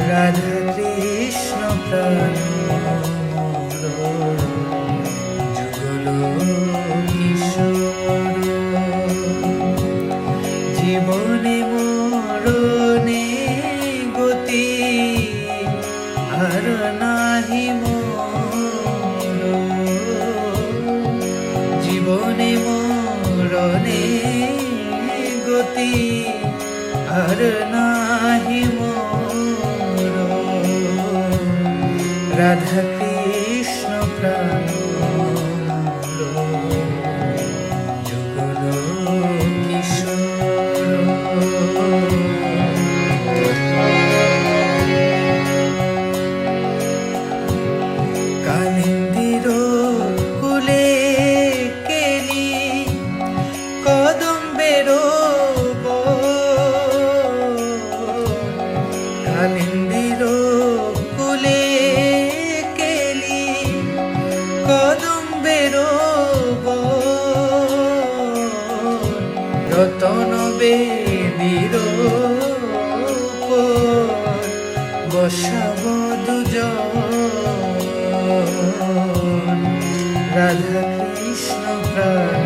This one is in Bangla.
রাধা কৃষ্ণ যুগল কিশোর জীবনে মরণে গতি আর নাহি জীবনে মরণে গতি আর নাহি মোর রাধা কৃষ্ণ প্রাণ যুগল কিশোর রতন বেদির বসাব দুজ রাধা কৃষ্ণ প্রাণ